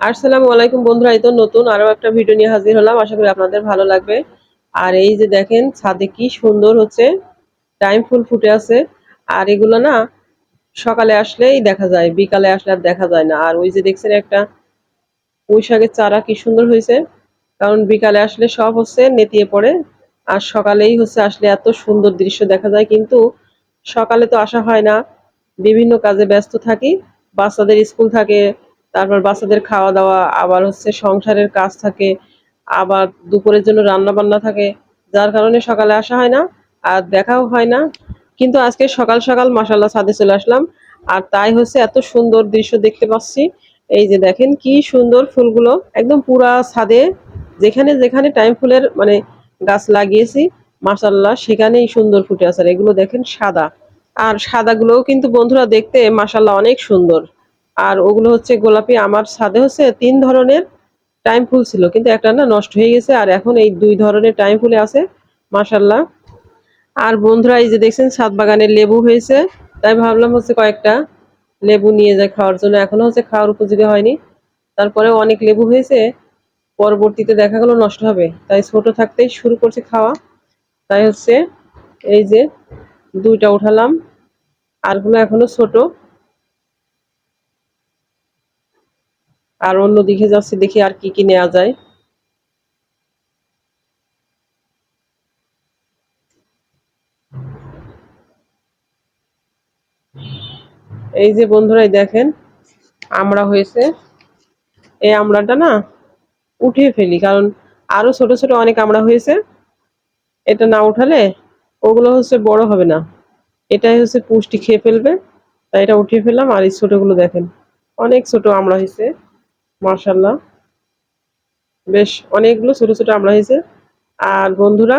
আসসালামু আলাইকুম বন্ধুরা, এই তো নতুন আরও একটা ভিডিও নিয়ে হাজির হলাম। আশা করি আপনাদের ভালো লাগবে। আর এই যে দেখেন, ছাদে কি সুন্দর হচ্ছে টাইম ফুল ফুটে আছে। আর এগুলো না, সকালে আসলেই দেখা যায়, বিকালে আসলে আর দেখা যায় না। আর ওই যে দেখছেন একটা পুঁই শাকের চারা কি সুন্দর হয়েছে। কারণ বিকালে আসলে সব হচ্ছে নেতিয়ে পড়ে, আর সকালেই হচ্ছে আসলে এত সুন্দর দৃশ্য দেখা যায়। কিন্তু সকালে তো আসা হয় না। বিভিন্ন কাজে ব্যস্ত থাকি, বাচ্চাদের স্কুল থাকে তারপর বাচ্চাদের খাওয়া দাওয়া, আবার হচ্ছে সংসারের কাজ থাকে, আবার দুপুরের জন্য রান্না বান্না থাকে, যার কারণে সকালে আসা হয় না, আর দেখাও হয় না। কিন্তু আজকে সকাল সকাল মাসাল্লাহ ছাদে চলে আসলাম, আর তাই হচ্ছে এত সুন্দর দৃশ্য দেখতে পাচ্ছি। এই যে দেখেন কি সুন্দর ফুলগুলো, একদম পুরা ছাদে, যেখানে যেখানে টাইম ফুলের মানে গাছ লাগিয়েছি মাসাল্লাহ সেখানেই সুন্দর ফুটে আছে, আর এগুলো দেখেন সাদা। আর সাদাগুলোও কিন্তু বন্ধুরা দেখতে মাসাল্লাহ অনেক সুন্দর। আর ওগুলো হচ্ছে গোলাপি, আমার ছাদে হচ্ছে তিন ধরনের টাইম ফুল ছিল, কিন্তু একটা না নষ্ট হয়ে গেছে আর এখন এই দুই ধরনের টাইম ফুলে আছে মাসাল্লাহ আর বন্ধুরা, এই যে দেখছেন ছাদ বাগানে লেবু হয়েছে, তাই ভাবলাম হচ্ছে কয়েকটা লেবু নিয়ে যায় খাওয়ার জন্য, এখনও হচ্ছে খাওয়ার উপযোগী হয়নি। তারপরে অনেক লেবু হয়েছে, পরবর্তীতে দেখা গেলো নষ্ট হবে, তাই ছোট থাকতেই শুরু করছে খাওয়া। তাই হচ্ছে এই যে দুইটা উঠালাম, আরগুলো এখনও ছোট। আর অন্য দিকে যাচ্ছি, দেখি আর কি কি নেওয়া যায়। এই যে বন্ধুরাই দেখেন, আমরা হয়েছে। এই আমড়াটা না উঠিয়ে ফেলি, কারণ আরও ছোট ছোট অনেক আমড়া হয়েছে। এটা না উঠালে ওগুলো হচ্ছে বড় হবে না। এটাই হচ্ছে পুষ্টি খেয়ে ফেলবে, তাই এটা উঠিয়ে ফেললাম। আর এই ছোটগুলো দেখেন, অনেক ছোট আমড়া হয়েছে। মার্শাল্লাহ বেশ অনেকগুলো ছোট ছোট আমড়া হয়েছে। আর বন্ধুরা,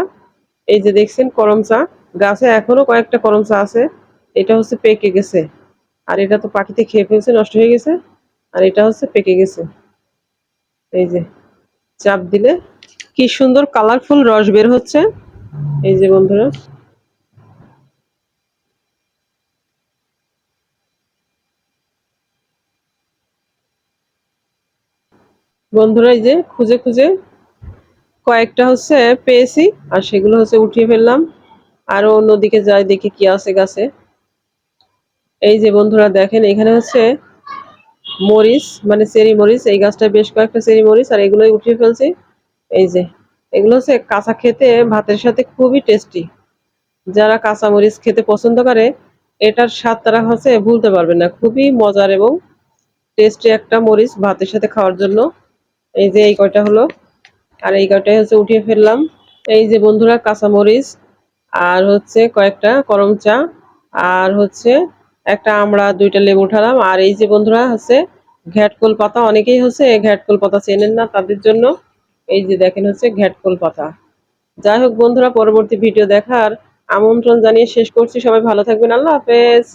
এই যে দেখছেন করম চা, গাছে এখনও কয়েকটা করম চা আছে। এটা হচ্ছে পেকে গেছে। আর এটা তো পাখিতে খেয়ে ফেলছে, নষ্ট হয়ে গেছে। আর এটা হচ্ছে পেকে গেছে। এই যে চাপ দিলে কি সুন্দর কালারফুল রস বের হচ্ছে। এই যে বন্ধুরা বন্ধুরা, এই যে খুঁজে খুঁজে কয়েকটা হচ্ছে পেয়েছি, আর সেগুলো হচ্ছে উঠিয়ে ফেললাম। আরও অন্যদিকে যাই, দেখি কি আছে গাছে। এই যে বন্ধুরা, দেখেন, এখানে হচ্ছে মরিচ মানে চেরি মরিচ, এই গাছটা বেশ কয়েকটা চেরি মরিচ, আর এগুলোই উঠিয়ে ফেলছি। এই যে, এগুলো হচ্ছে কাঁচা খেতে, ভাতের সাথে খুবই টেস্টি যারা কাঁচা মরিচ খেতে পছন্দ করে, এটার স্বাদ তারা হচ্ছে ভুলতে পারবে না। খুবই মজার এবং টেস্টি একটা মরিচ ভাতের সাথে খাওয়ার জন্য। এই যে এই কয়টা হলো? আর এই কয়টাই হচ্ছে উঠিয়ে ফেললাম। এই যে বন্ধুরা, কাঁচামরিচ, আর হচ্ছে কয়েকটা করম চা, আর হচ্ছে একটা আমরা দুইটা লেবু উঠালাম। আর এই যে বন্ধুরা হচ্ছে ঘ্যাটকোল পাতা, অনেকেই হচ্ছে ঘ্যাটকোল পাতা চেনেন না তাদের জন্য। এই যে দেখেন হচ্ছে ঘ্যাটকোল পাতা। যাই হোক বন্ধুরা, পরবর্তী ভিডিও দেখার আমন্ত্রণ জানিয়ে শেষ করছি। সবাই ভালো থাকবেন। আল্লাহ হাফেজ।